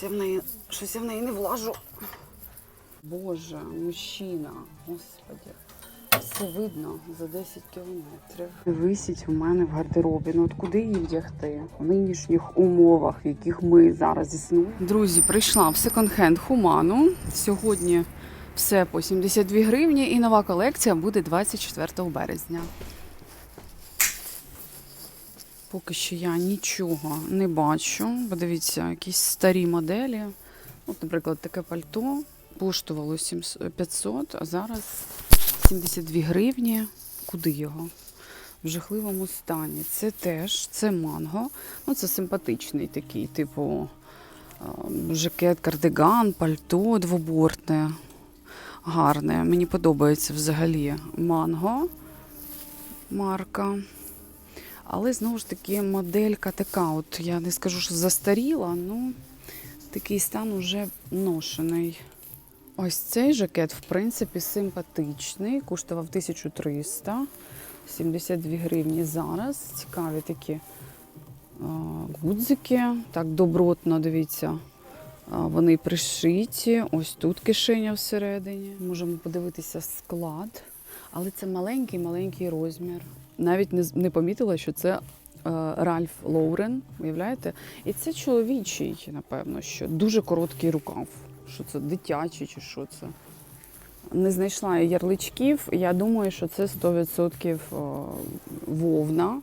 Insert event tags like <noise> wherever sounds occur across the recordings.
щось я в неї, щось я в неї не влажу. Боже, мужчина, господи. Все видно за 10 кілометрів. Висіть у мене в гардеробі. Ну от куди її вдягти в нинішніх умовах, в яких ми зараз існуємо? Друзі, прийшла в секонд-хенд Хуману. Сьогодні все по 72 гривні, і нова колекція буде 24 березня. Поки що я нічого не бачу. Подивіться, якісь старі моделі. От, наприклад, таке пальто коштувало 500, а зараз 72 гривні. Куди його? В жахливому стані. Це теж це манго. Ну, це симпатичний такий, типу жакет, кардиган, пальто двобортне. Гарне. Мені подобається взагалі манго марка. Але знову ж таки моделька така, от я не скажу, що застаріла, ну такий стан уже ношений. Ось цей жакет, в принципі, симпатичний, коштував 1300, 72 гривні зараз. Цікаві такі гудзики. Так добротно, дивіться, вони пришиті. Ось тут кишеня всередині. Можемо подивитися склад. Але це маленький-маленький розмір. Навіть не, не помітила, що це е, Ральф Лоурен, уявляєте? І це чоловічий, напевно, що дуже короткий рукав. Що це дитячий чи що це? Не знайшла ярличків. Я думаю, що це 100% е, вовна.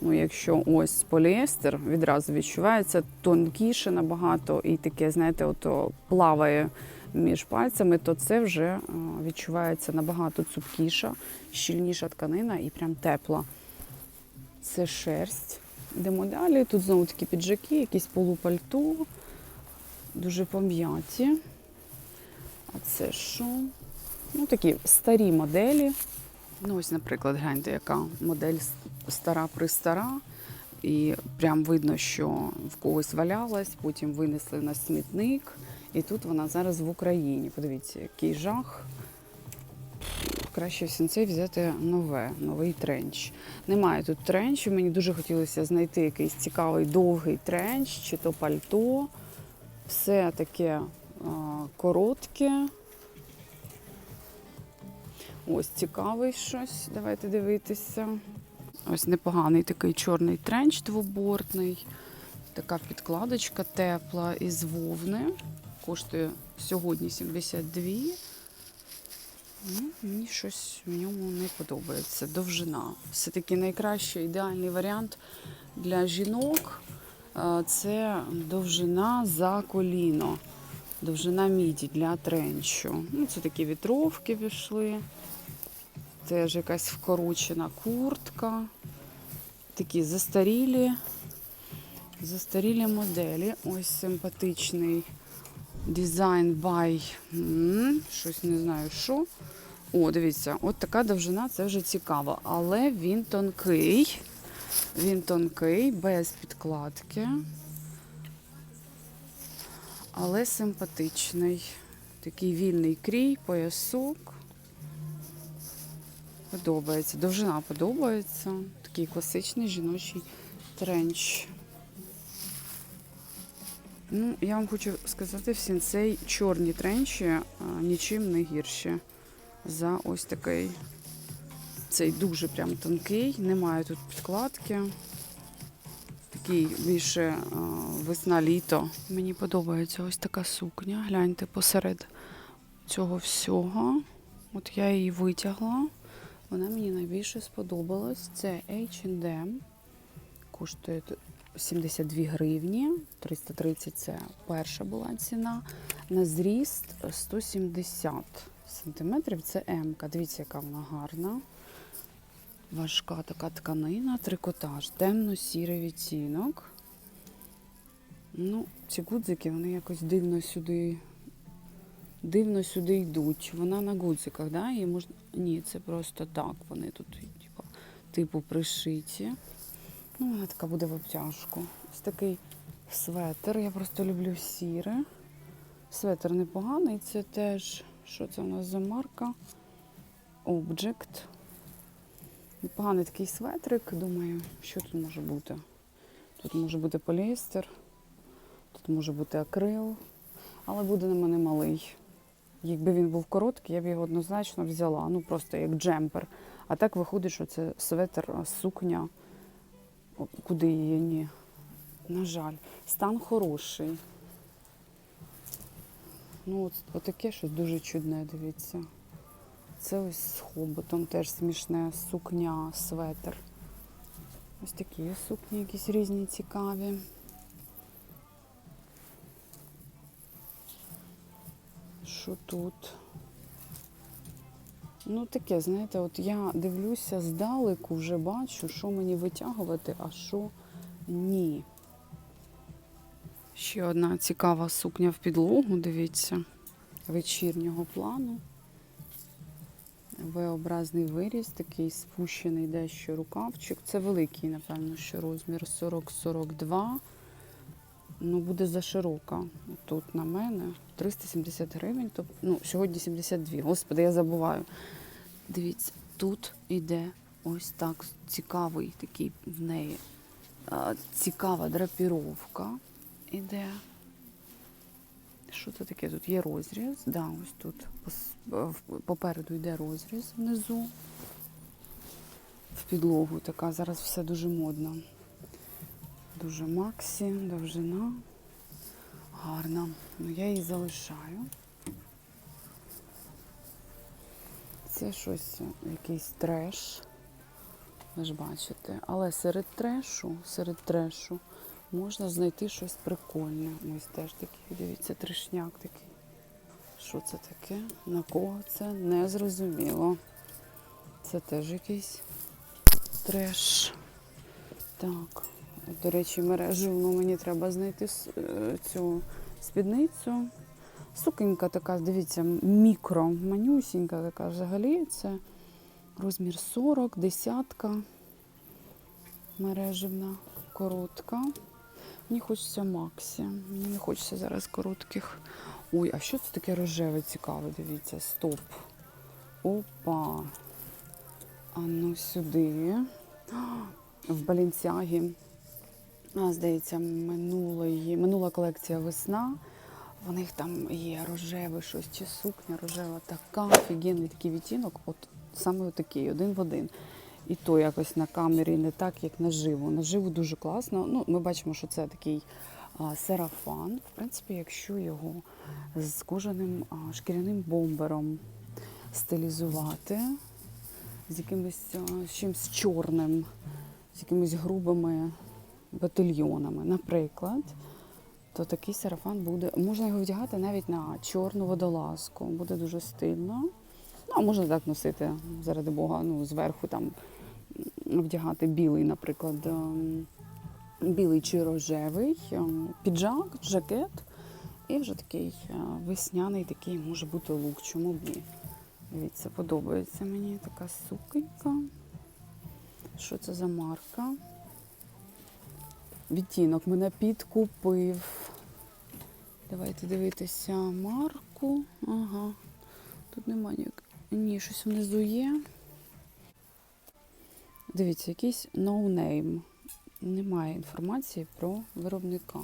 Ну, якщо ось поліестер, відразу відчувається тонкіше набагато і таке, знаєте, ото плаває між пальцями, то це вже е, відчувається набагато цупкіша, щільніша тканина і прям тепла. Це шерсть. Йдемо далі. Тут знову такі піджаки, якісь полупальто, дуже пом'яті. А це що? Ну, такі старі моделі. Ну, ось, наприклад, гляньте, яка модель с- стара пристара. І прям видно, що в когось валялась, потім винесли на смітник. І тут вона зараз в Україні. Подивіться, який жах. Краще в сінцей взяти нове, новий тренч. Немає тут тренчу. Мені дуже хотілося знайти якийсь цікавий довгий тренч, чи то пальто. Все таке а, коротке. Ось цікавий щось. Давайте дивитися. Ось непоганий такий чорний тренч двобортний. Така підкладочка тепла із вовни. Коштує сьогодні 72. Ну, мені щось в ньому не подобається. Довжина. Все-таки найкращий ідеальний варіант для жінок е, це довжина за коліно. Довжина міді для тренчу. Ну, це такі вітровки пішли. Теж якась вкорочена куртка. Такі застарілі, застарілі моделі. Ось симпатичний дизайн by. Щось не знаю що. О, дивіться, от така довжина, це вже цікаво. Але він тонкий. Він тонкий, без підкладки. Але симпатичний. Такий вільний крій, поясок. Подобається. Довжина подобається. Такий класичний жіночий тренч. Ну, я вам хочу сказати, в сінцей чорні тренчі а, нічим не гірші за ось такий. Цей дуже прям тонкий, немає тут підкладки. Такий більше а, весна-літо. Мені подобається ось така сукня. Гляньте посеред цього всього. От я її витягла. Вона мені найбільше сподобалась. Це H&M. Коштує 72 гривні. 330 це перша була ціна. На зріст 170 сантиметрів. Це М. Дивіться, яка вона гарна. Важка така тканина, трикотаж, темно-сірий відтінок. Ну, ці гудзики, вони якось дивно сюди. Дивно сюди йдуть. Вона на гудзиках, да? І можна... Ні, це просто так. Вони тут, типу, типу пришиті. Ну, вона така буде в обтяжку. Ось такий светр. Я просто люблю сіре. Светр непоганий. Це теж, що це у нас за марка? Object. Непоганий такий светрик. Думаю, що тут може бути? Тут може бути поліестер. Тут може бути акрил, але буде на мене малий. Якби він був короткий, я б його однозначно взяла. Ну просто як джемпер. А так виходить, що це светр, сукня. Куди її? Ні. На жаль, стан хороший. Ну, от, отаке щось дуже чудне, дивіться. Це ось з хоботом теж смішне, сукня, светр. Ось такі сукні якісь різні цікаві. Що тут? Ну, таке, знаєте, от я дивлюся здалеку, вже бачу, що мені витягувати, а що ні. Ще одна цікава сукня в підлогу, дивіться, вечірнього плану. V-образний виріз, такий спущений дещо рукавчик. Це великий, напевно, що розмір 40-42. Ну, буде заширока. Тут на мене 370 гривень. Тобто, ну, сьогодні 72. Господи, я забуваю. Дивіться, тут іде ось так цікавий такий в неї. Цікава драпіровка іде. Що це таке? Тут є розріз. Да, ось тут попереду йде розріз внизу. В підлогу така. Зараз все дуже модно. Дуже максі, довжина. Гарна. Ну, я її залишаю. Це щось, якийсь треш. Ви ж бачите. Але серед трешу, серед трешу можна знайти щось прикольне. Ось теж такий, дивіться, трешняк такий. Що це таке? На кого це? Не зрозуміло. Це теж якийсь треш. Так. До речі, мережу ну, мені треба знайти е, цю спідницю. Сукенька така, дивіться, мікро, манюсінька така взагалі. Це розмір 40, десятка. Мережевна, коротка. Мені хочеться Максі. Мені не хочеться зараз коротких. Ой, а що це таке рожеве цікаве? Дивіться, стоп. Опа. А ну сюди. В Балінсягі. Здається, минулої, минула колекція весна. У них там є рожеве щось чи сукня рожева, така офігенний такий відтінок, от саме такий, один в один. І то якось на камері не так, як наживо. Наживо дуже класно. Ну, ми бачимо, що це такий а, сарафан. В принципі, якщо його з кожаним а, шкіряним бомбером стилізувати, з якимось а, чимось чорним, з якимись грубими батальйонами, наприклад, то такий сарафан буде. Можна його вдягати навіть на чорну водолазку. Буде дуже стильно. Ну, а можна так носити, заради Бога, ну, зверху там вдягати білий, наприклад, ем, білий чи рожевий, ем, піджак, жакет. І вже такий е, весняний такий може бути лук. Чому б ні? Дивіться, подобається мені така суконька. Що це за марка? Відтінок мене підкупив. Давайте дивитися марку. Ага. Тут немає ніяк. Ні, щось внизу є. Дивіться, якийсь no-name. Немає інформації про виробника.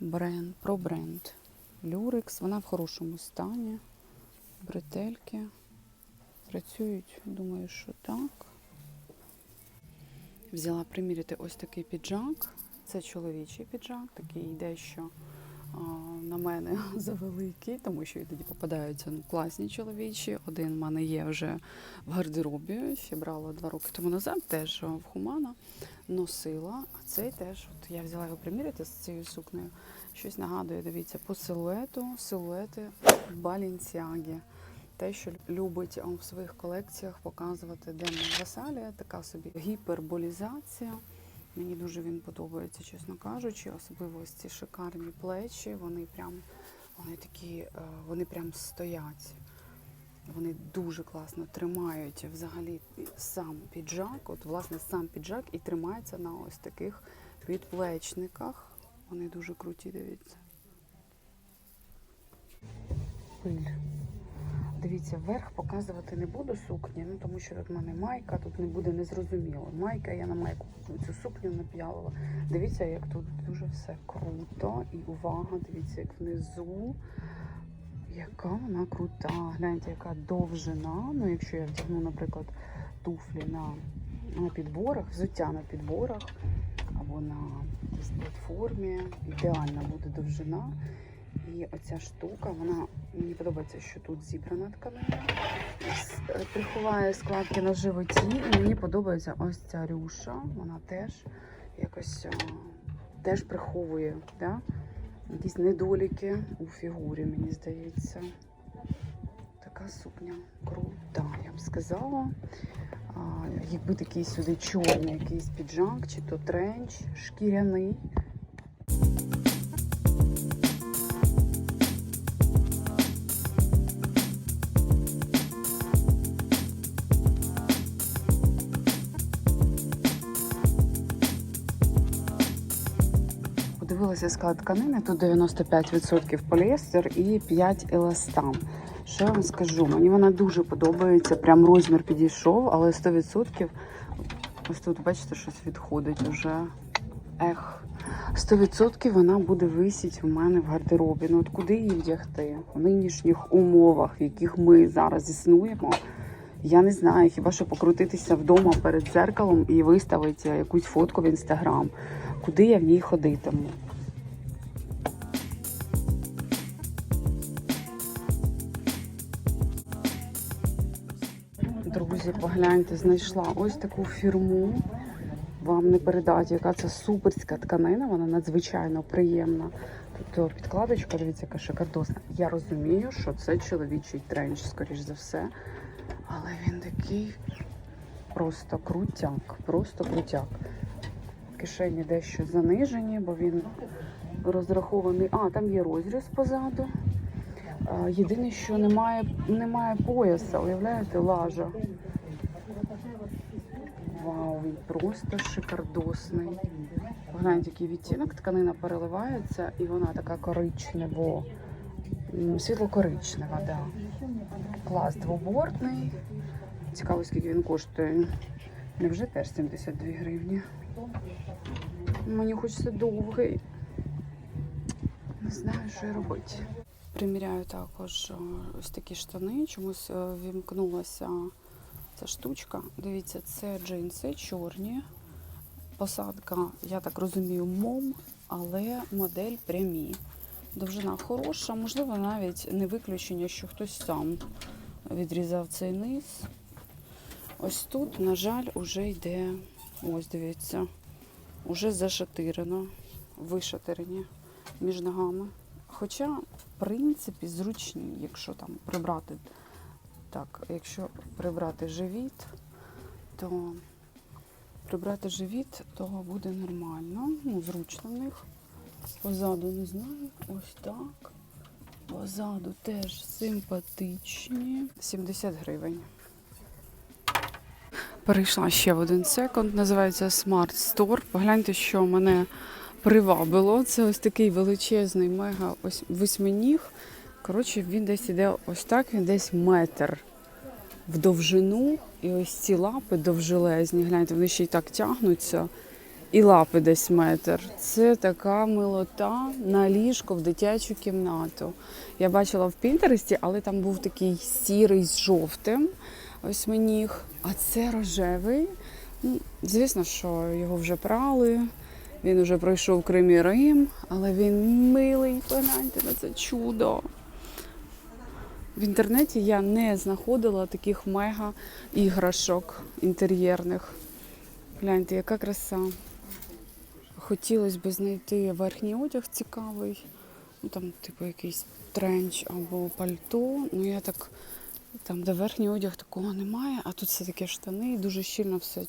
Бренд, про бренд. Люрикс, вона в хорошому стані. Бретельки. Працюють, думаю, що так. Взяла приміряти ось такий піджак. Це чоловічий піджак, такий дещо на мене <laughs> завеликий, тому що іноді попадаються ну, класні чоловічі. Один в мене є вже в гардеробі, ще брала два роки тому назад, теж в Хумана носила. А цей теж, от я взяла його приміряти з цією сукнею. Щось нагадує, дивіться, по силуету, силуети Балінсіагі. Те, що любить в своїх колекціях показувати Демо Васалія, така собі гіперболізація. Мені дуже він подобається, чесно кажучи, особливо ось ці шикарні плечі. Вони прям вони такі, е, вони прям стоять. Вони дуже класно тримають взагалі сам піджак. От, власне, сам піджак і тримається на ось таких підплечниках. Вони дуже круті, дивіться. Пиль. Дивіться, верх показувати не буду сукні, ну тому що тут в мене майка, тут не буде незрозуміло. Майка, я на майку цю сукню нап'ялила. Дивіться, як тут дуже все круто. І увага, дивіться, як внизу. Яка вона крута. Гляньте, яка довжина. Ну, якщо я вдягну, наприклад, туфлі на, на підборах, взуття на підборах або на платформі, ідеальна буде довжина. І оця штука, вона мені подобається, що тут зібрана тканина, е, приховає складки на животі. Мені подобається ось ця рюша. Вона теж якось теж приховує да? якісь недоліки у фігурі, мені здається. Така сукня крута, я б сказала. А, якби такий сюди чорний якийсь піджак, чи то тренч шкіряний. Подивилася склад тканини, тут 95% поліестер і 5 еластан. Що я вам скажу? Мені вона дуже подобається. Прям розмір підійшов, але 100% ось тут, бачите, щось відходить уже. Ех. 100% вона буде висіти у мене в гардеробі. Ну от куди її вдягти? В нинішніх умовах, в яких ми зараз існуємо. Я не знаю, хіба що покрутитися вдома перед дзеркалом і виставити якусь фотку в інстаграм. Куди я в ній ходитиму? Друзі, погляньте, знайшла ось таку фірму. Вам не передати, яка це суперська тканина, вона надзвичайно приємна. Тут підкладочка, дивіться, яка шикардосна. Я розумію, що це чоловічий тренч, скоріш за все. Але він такий просто крутяк, просто крутяк. Кишені дещо занижені, бо він розрахований. А, там є розріз позаду. Єдине, що немає, немає пояса, уявляєте, лажа. Вау, він просто шикардосний. Погляньте, який відтінок, тканина переливається і вона така коричнево, світло-коричнева, да. Клас двобортний. Цікаво, скільки він коштує. Невже теж 72 гривні? Мені хочеться довгий. Не знаю, що робити. Приміряю також е, ось такі штани. Чомусь е, вімкнулася ця штучка. Дивіться, це джинси чорні. Посадка, я так розумію, мом, але модель прямі. Довжина хороша, можливо, навіть не виключення, що хтось сам відрізав цей низ. Ось тут, на жаль, уже йде, ось дивіться, уже зашатирено, вишатирені між ногами. Хоча, в принципі, зручні, якщо там прибрати так, якщо прибрати живіт, то прибрати живіт, то буде нормально. Ну, зручно в них. Позаду не знаю. Ось так. Позаду теж симпатичні. 70 гривень. Перейшла ще в один секонд, називається Smart Store. Погляньте, що мене привабило. Це ось такий величезний мега ось восьминіг. Коротше, він десь іде ось так, він десь метр в довжину. І ось ці лапи довжелезні. Гляньте, вони ще й так тягнуться. І лапи десь метр. Це така милота на ліжко в дитячу кімнату. Я бачила в Пінтересті, але там був такий сірий з жовтим. Ось мені. А це рожевий. Ну, звісно, що його вже прали. Він вже пройшов Крим і Рим, але він милий. Погляньте на це чудо. В інтернеті я не знаходила таких мега іграшок інтер'єрних. Гляньте, яка краса. Хотілося б знайти верхній одяг цікавий. Ну, там, типу, якийсь тренч або пальто. Ну, я так, там, де верхній одяг, такого немає, а тут все таке штани, дуже щільно все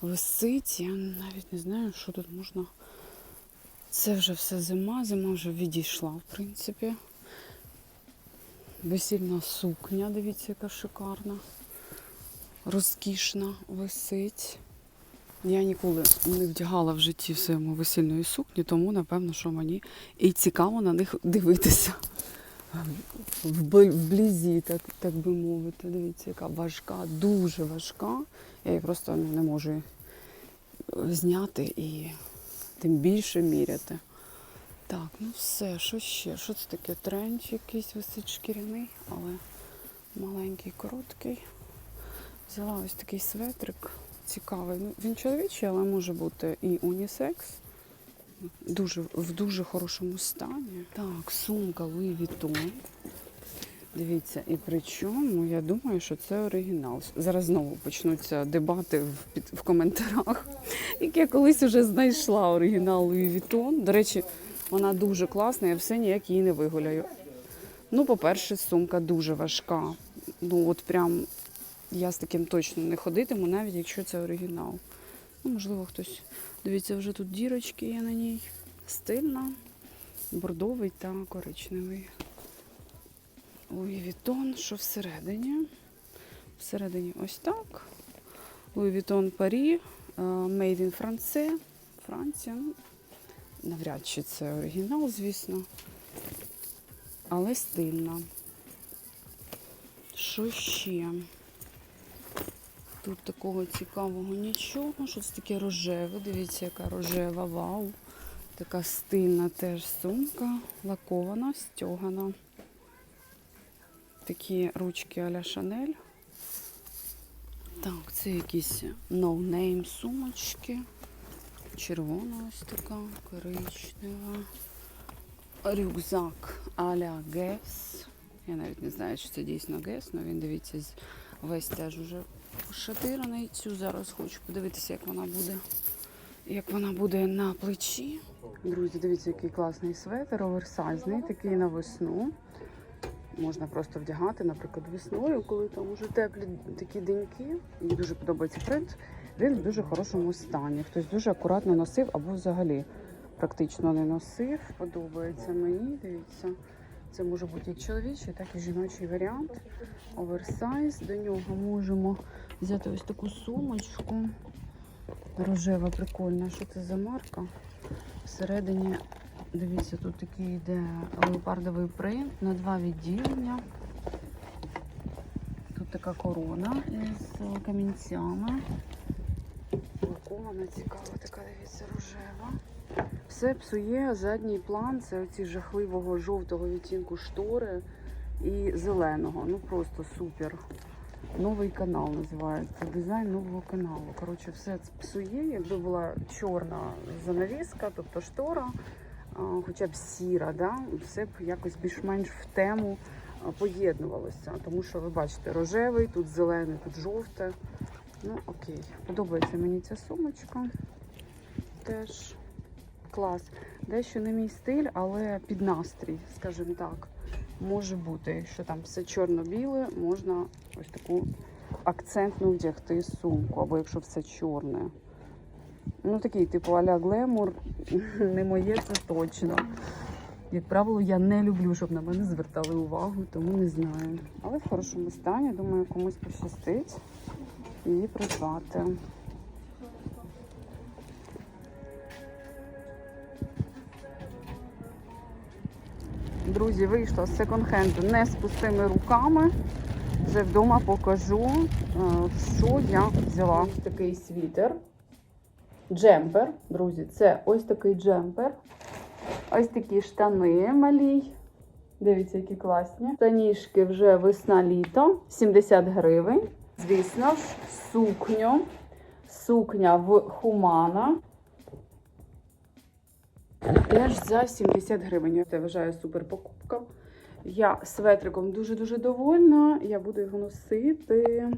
висить. Я навіть не знаю, що тут можна. Це вже все зима, зима вже відійшла, в принципі. Весільна сукня, дивіться, яка шикарна. Розкішна висить. Я ніколи не вдягала в житті в своєму весільної сукні, тому напевно, що мені і цікаво на них дивитися. вбли- вблизі, так, так би мовити. Дивіться, яка важка, дуже важка. Я її просто не можу зняти і тим більше міряти. Так, ну все, що ще? Що це таке? Тренч якийсь висить шкіряний, але маленький, короткий. Взяла ось такий светрик цікавий. Ну, він чоловічий, але може бути і унісекс. Дуже, в дуже хорошому стані. Так, сумка Louis Vuitton. Дивіться, і при чому я думаю, що це оригінал. Зараз знову почнуться дебати в, під, в коментарях, як я колись вже знайшла оригінал Louis Vuitton. До речі, вона дуже класна, я все ніяк її не вигуляю. Ну, по-перше, сумка дуже важка. Ну, от прям я з таким точно не ходитиму, навіть якщо це оригінал. Ну, можливо, хтось. Дивіться, вже тут дірочки є на ній. Стильна, бордовий та коричневий. Луї Вітон, що всередині? Всередині ось так. Луї Вітон Парі, Made in France, Франція. Навряд чи це оригінал, звісно. Але стильна. Що ще? Тут такого цікавого нічого. Що це таке рожеве? Дивіться, яка рожева, вау. Така стильна теж сумка, лакована, стьогана. Такі ручки а-ля Шанель. Так, це якісь no-name сумочки. Червона ось така, коричнева. Рюкзак а-ля Guess. Я навіть не знаю, чи це дійсно Guess, але він дивіться, весь теж уже пошатираний. Цю зараз хочу подивитися, як вона буде. Як вона буде на плечі. Друзі, дивіться, який класний светр, оверсайзний, такий на весну. Можна просто вдягати, наприклад, весною, коли там уже теплі такі деньки. Мені дуже подобається принт. Він в дуже хорошому стані. Хтось дуже акуратно носив або взагалі практично не носив. Подобається мені. Дивіться, це може бути як чоловічий, так і жіночий варіант. Оверсайз. До нього можемо взяти ось таку сумочку. Рожева, прикольна. Що це за марка? Всередині, дивіться, тут такий йде леопардовий принт на два відділення. Тут така корона із е, камінцями. Лакована, цікава, така, дивіться, рожева. Все псує задній план. Це оці жахливого жовтого відтінку штори і зеленого. Ну просто супер. Новий канал називається. Дизайн нового каналу. Коротше, все псує. Якби була чорна занавіска, тобто штора, хоча б сіра, да? все б якось більш-менш в тему поєднувалося. Тому що ви бачите, рожевий, тут зелений, тут жовте. Ну, окей. Подобається мені ця сумочка. Теж клас. Дещо не мій стиль, але під настрій, скажімо так. Може бути, якщо там все чорно-біле, можна ось таку акцентну вдягти сумку, або якщо все чорне. Ну, такий, типу, аля глемур, <laughs> не моє, це точно. Як правило, я не люблю, щоб на мене звертали увагу, тому не знаю. Але в хорошому стані, думаю, комусь пощастить її придбати. Друзі, вийшла з секонд-хенду не з пустими руками. Вже вдома покажу, е, що я взяла. Ось такий світер. Джемпер, друзі, це ось такий джемпер. Ось такі штани малі. Дивіться, які класні. Штанішки вже весна-літо, 70 гривень. Звісно ж, сукню. Сукня в Хумана. Теж за 70 гривень. Це вважаю супер покупка. Я светриком дуже-дуже довольна. Я буду його носити